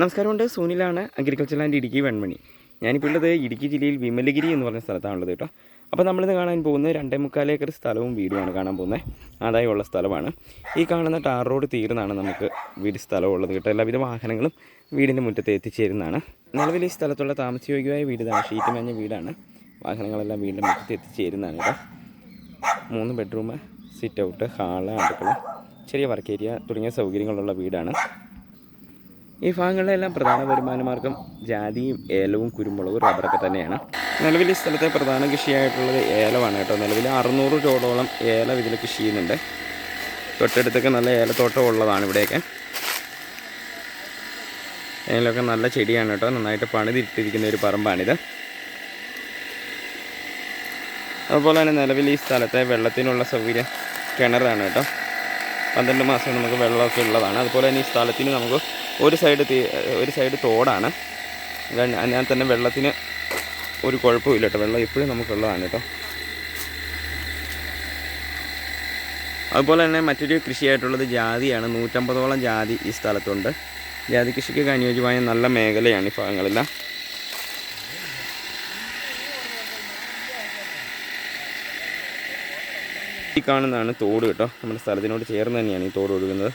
നമസ്കാരമുണ്ട് സൂനിലാണ് agriculture land Idukki Venmani. ഞാനിപ്പോൾ ഉള്ളത് ഇടുക്കി ജില്ലയിൽ വിമലഗിരി എന്ന് പറഞ്ഞ സ്ഥലത്താണുള്ളത് കേട്ടോ. അപ്പോൾ നമ്മളിത് കാണാൻ പോകുന്നത് രണ്ടേ മുക്കാൽ ഏക്കർ സ്ഥലവും വീടുമാണ് കാണാൻ പോകുന്നത്. ആദായമുള്ള സ്ഥലമാണ്. ഈ കാണുന്ന ടാർ റോഡ് തീർന്നാണ് നമുക്ക് വീട് സ്ഥലമുള്ളത് കേട്ടോ. എല്ലാവിധ വാഹനങ്ങളും വീടിന്റെ മുറ്റത്ത് എത്തിച്ചേരുന്നതാണ്. നിലവിൽ ഈ സ്ഥലത്തുള്ള താമസയോഗ്യമായ വീട് ഷീറ്റ് മേഞ്ഞ വീടാണ്. വാഹനങ്ങളെല്ലാം വീടിന്റെ മുറ്റത്ത് എത്തിച്ചേരുന്നതാണ് കേട്ടോ. മൂന്ന് ബെഡ്റൂം സിറ്റ് ഔട്ട് ഹാൾ അടുക്കള ചെറിയ വർക്ക് ഏരിയ തുടങ്ങിയ സൗകര്യങ്ങളുള്ള വീടാണ്. ഈ ഭാഗങ്ങളിലെല്ലാം പ്രധാന വരുമാന മാർഗം ജാതിയും ഏലവും കുരുമുളകും റബ്ബറൊക്കെ തന്നെയാണ്. നിലവിൽ ഈ സ്ഥലത്തെ പ്രധാന കൃഷിയായിട്ടുള്ളത് ഏലമാണ് കേട്ടോ. നിലവിൽ അറുന്നൂറ് ചോടോളം ഏലം ഇതിൽ കൃഷി ചെയ്യുന്നുണ്ട്. തൊട്ടടുത്തൊക്കെ നല്ല ഏലത്തോട്ടം ഉള്ളതാണ് ഇവിടെയൊക്കെ. ഏലമൊക്കെ നല്ല ചെടിയാണ് കേട്ടോ. നന്നായിട്ട് പണിതിട്ടിരിക്കുന്ന ഒരു പറമ്പാണിത്. അതുപോലെ തന്നെ നിലവിൽ ഈ സ്ഥലത്തെ വെള്ളത്തിനുള്ള സൗകര്യം കിണറാണ് കേട്ടോ. പന്ത്രണ്ട് മാസം നമുക്ക് വെള്ളമൊക്കെ ഉള്ളതാണ്. അതുപോലെ തന്നെ ഈ സ്ഥലത്തിന് നമുക്ക് ഒരു സൈഡ് ഒരു സൈഡ് തോടാണ്. ഞാൻ തന്നെ വെള്ളത്തിന് ഒരു കുഴപ്പമില്ല കേട്ടോ. വെള്ളം ഇപ്പോഴും നമുക്കുള്ളതാണ് കേട്ടോ. അതുപോലെ തന്നെ മറ്റൊരു കൃഷിയായിട്ടുള്ളത് ജാതിയാണ്. നൂറ്റമ്പതോളം ജാതി ഈ സ്ഥലത്തുണ്ട്. ജാതി കൃഷിക്കൊക്കെ അനുയോജ്യമായ നല്ല മേഖലയാണ് ഈ ഭാഗങ്ങളെല്ലാം. ഈ കാണുന്നതാണ് തോട് കേട്ടോ. നമ്മുടെ സ്ഥലത്തിനോട് ചേർന്ന് തന്നെയാണ് ഈ തോട് ഒഴുകുന്നത്.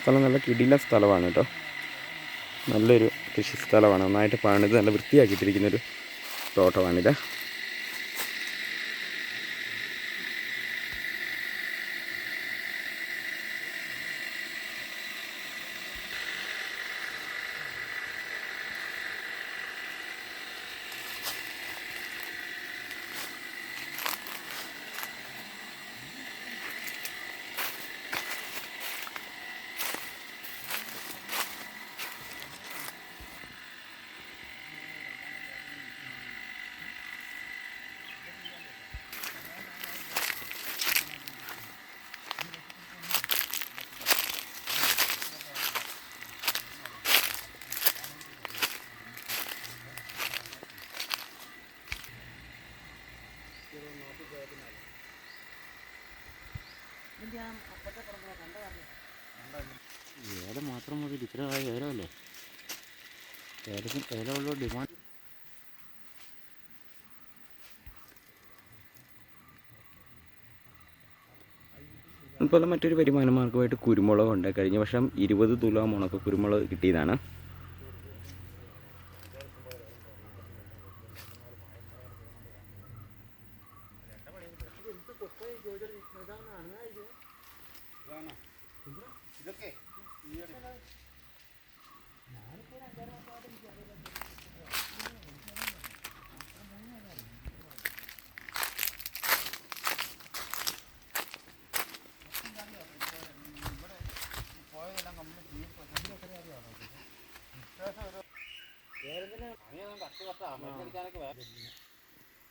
സ്ഥലം നല്ല കിടില സ്ഥലമാണ് കേട്ടോ. നല്ലൊരു കൃഷി സ്ഥലമാണ്. നന്നായിട്ട് പണിത് നല്ല വൃത്തിയാക്കിയിട്ടിരിക്കുന്നൊരു തോട്ടമാണിത്. ഏലം മാത്രം മതി ഇത്ര ഏലമല്ലേ ഏലത്തിന് ഉള്ള ഡിമാൻഡ് അതുപോലെ മറ്റൊരു വരുമാന മാർഗമായിട്ട് കുരുമുളകുണ്ട് കഴിഞ്ഞ വർഷം ഇരുപത് തുലാം ഉണക്ക കുരുമുളക് കിട്ടിയതാണ്.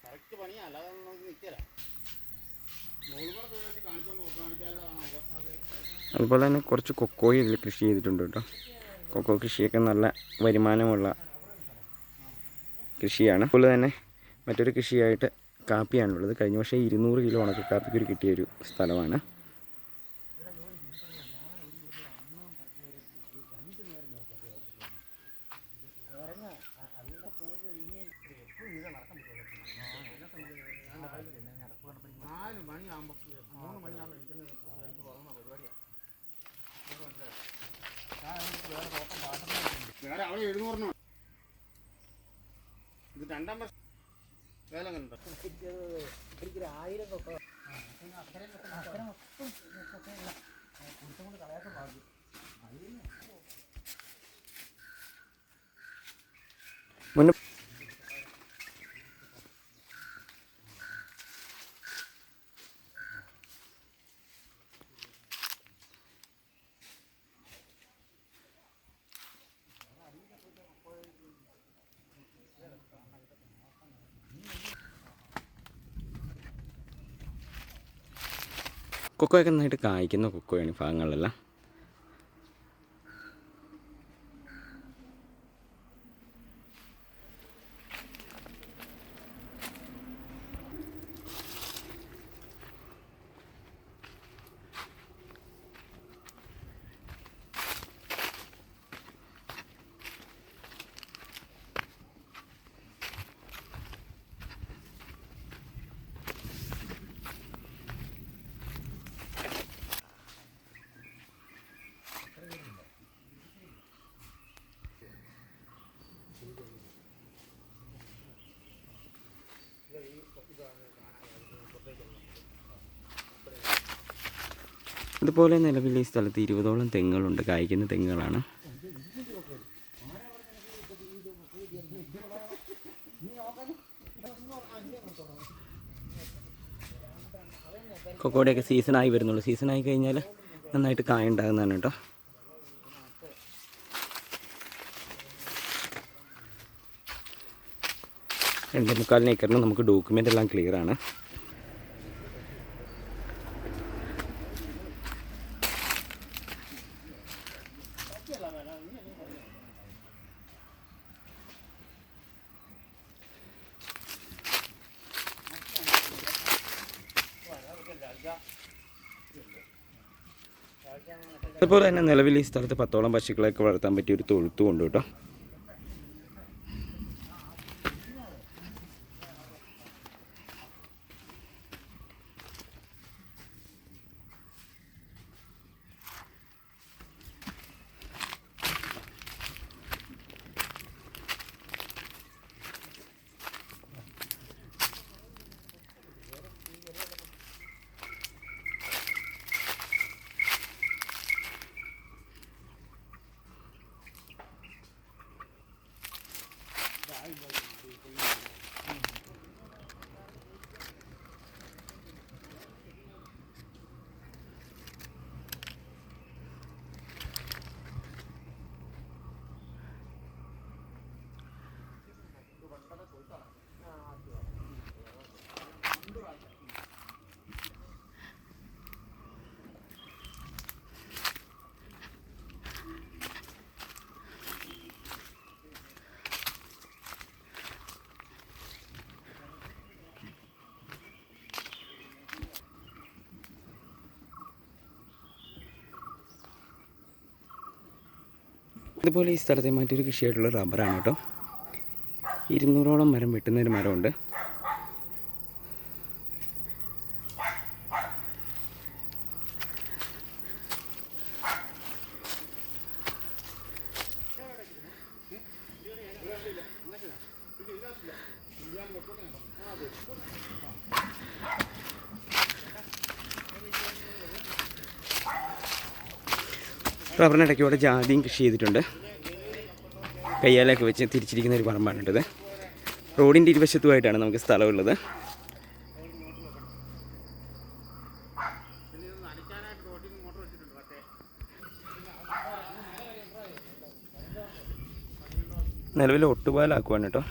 കറക്റ്റ് പണിയാ അല്ലാതെ നമുക്ക് നിൽക്കില്ല അതുപോലെ തന്നെ കുറച്ച് കൊക്കോയും ഇതിൽ കൃഷി ചെയ്തിട്ടുണ്ട് കേട്ടോ. കൊക്കോ കൃഷിയൊക്കെ നല്ല വരുമാനമുള്ള കൃഷിയാണ്. അതുപോലെ തന്നെ മറ്റൊരു കൃഷിയായിട്ട് കാപ്പിയാണുള്ളത്. കഴിഞ്ഞ വർഷം ഇരുന്നൂറ് കിലോ ഉണക്ക കാപ്പിക്കൊരു കിട്ടിയ ഒരു സ്ഥലമാണ്. മണിയാകുമ്പോൾ മൂന്ന് മണിയാകുമ്പോൾ എനിക്കൊന്ന് എനിക്ക് തുടങ്ങുന്ന പരിപാടിയാണ് വേറെ അവിടെ എഴുന്നൂറിനോ ഇത് രണ്ടാം വർഷം വേല കണ്ടോ മുന്നേ കൊക്കോയൊക്കെ നന്നായിട്ട് കായ്ക്കുന്ന കൊക്കോയാണ് ഭാഗങ്ങളിലെല്ലാം. അതുപോലെ നിലവിൽ ഈ സ്ഥലത്ത് ഇരുപതോളം തെങ്ങുകളുണ്ട്. കായ്ക്കുന്ന തെങ്ങുകളാണ്. കൊക്കോടെയൊക്കെ സീസണായി വരുന്നുള്ളൂ. സീസണായി കഴിഞ്ഞാൽ നന്നായിട്ട് കായ ഉണ്ടാകുന്നതാണ് കേട്ടോ. രണ്ട് മുക്കാലിന് ഏക്കറിന് നമുക്ക് ഡോക്യുമെന്റ് എല്ലാം ക്ലിയർ അതുപോലെ തന്നെ നിലവിൽ ഈ സ്ഥലത്ത് പത്തോളം പശുക്കളെയൊക്കെ വളർത്താൻ പറ്റിയ ഒരു തൊഴുത്തും ഉണ്ട് കേട്ടോ അതുപോലെ ഈ സ്ഥലത്തെ മറ്റൊരു കൃഷിയായിട്ടുള്ള റബ്ബറാണ് കേട്ടോ. ഇരുന്നൂറോളം മരം വെട്ടുന്നൊരു മരമുണ്ട്. റബ്ബറിന് ഇടയ്ക്ക് ഇവിടെ ജാതിയും കൃഷി ചെയ്തിട്ടുണ്ട്. കയ്യാലൊക്കെ വെച്ച് തിരിച്ചിരിക്കുന്ന ഒരു പറമ്പാണിട്ടത് റോഡിന്റെ ഇരുവശത്തുമായിട്ടാണ് നമുക്ക് സ്ഥലമുള്ളത്. നിലവിൽ ഒട്ടുപാലാക്കുവാണ് കേട്ടോ.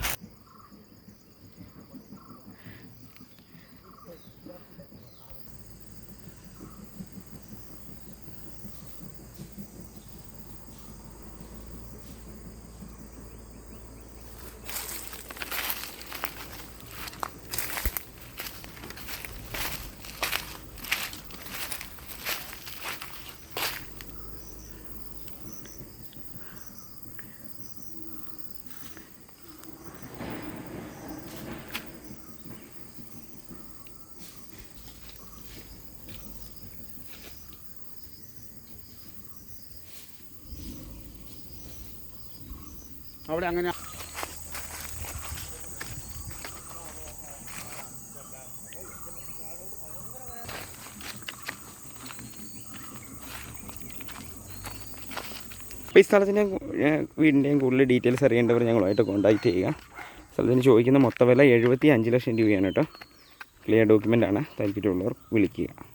അവിടെ അങ്ങനെ ഈ സ്ഥലത്തിന്റെ വീടിന്റെയും കൂടുതൽ ഡീറ്റെയിൽസ് അറിയേണ്ടവർ ഞങ്ങളുമായിട്ട് കോൺടാക്റ്റ് ചെയ്യുക. സ്ഥലത്തിന് ചോദിക്കുന്ന മൊത്ത വില എഴുപത്തി അഞ്ച് ലക്ഷം രൂപയാണ് കേട്ടോ. ക്ലിയർ ഡോക്യുമെന്റ് ആണ്. താല്പര്യമുള്ളവർ വിളിക്കുക.